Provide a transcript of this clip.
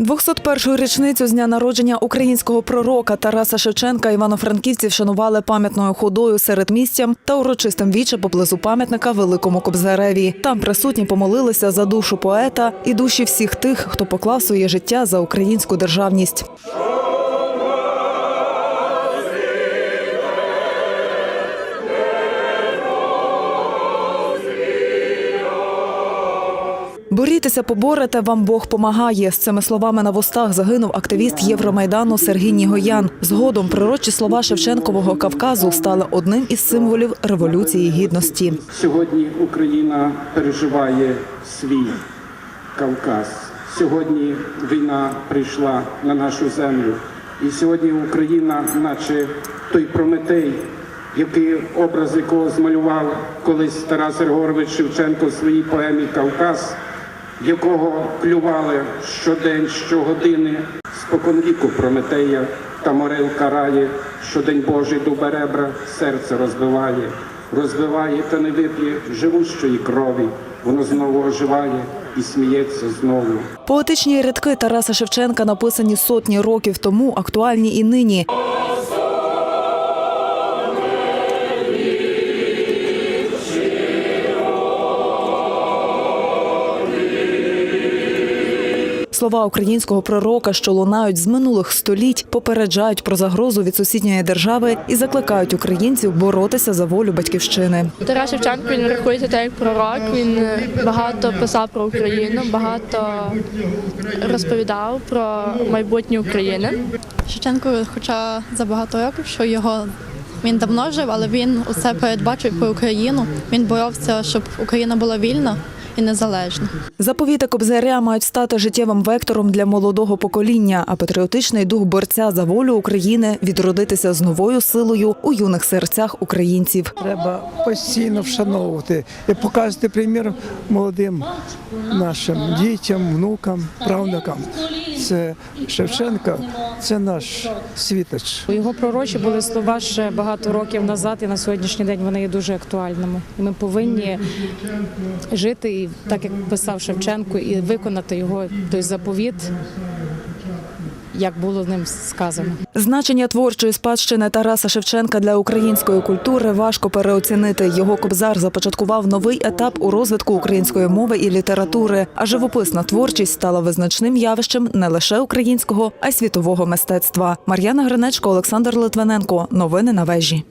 201-ю річницю з дня народження українського пророка Тараса Шевченка івано-франківці вшанували пам'ятною ходою серед місцям та урочистим віче поблизу пам'ятника Великому Кобзареві. Там присутні помолилися за душу поета і душі всіх тих, хто поклав своє життя за українську державність. Борітеся, поборете, вам Бог помагає. З цими словами на вустах загинув активіст Євромайдану Сергій Нігоян. Згодом пророчі слова Шевченкового Кавказу стали одним із символів революції гідності. Сьогодні Україна переживає свій Кавказ. Сьогодні війна прийшла на нашу землю. І сьогодні Україна, наче той Прометей, який образ якого змалював колись Тарас Григорович Шевченко в своїй поемі Кавказ, якого клювали щодень, щогодини, споконвіку Прометея та морил карає, що день Божий дубе ребра серце розбиває, розбиває та не вип'є живущої крові, воно знову оживає і сміється знову. Поетичні рядки Тараса Шевченка написані сотні років тому, актуальні і нині. Слова українського пророка, що лунають з минулих століть, попереджають про загрозу від сусідньої держави і закликають українців боротися за волю батьківщини. Тарас Шевченко він рахується так як пророк. Він е, багато писав про Україну, багато розповідав про майбутнє України. Шевченко, хоча за багато років, що його він давно жив, але він усе передбачив про Україну. Він боровся, щоб Україна була вільна і незалежна. Заповіти Кобзаря мають стати життєвим вектором для молодого покоління, а патріотичний дух борця за волю України відродитися з новою силою у юних серцях українців. Треба постійно вшановувати і показувати примір молодим нашим дітям, внукам, правнукам. Це Шевченка, це наш світоч. Його пророчі були слова ще багато років назад, і на сьогоднішній день вони є дуже актуальними. Ми повинні жити так, як писав Шевченко, і виконати його той заповіт, як було ним сказано. Значення творчої спадщини Тараса Шевченка для української культури важко переоцінити. Його кобзар започаткував новий етап у розвитку української мови і літератури. А живописна творчість стала визначним явищем не лише українського, а й світового мистецтва. Мар'яна Гринечко, Олександр Литвиненко. Новини на вежі.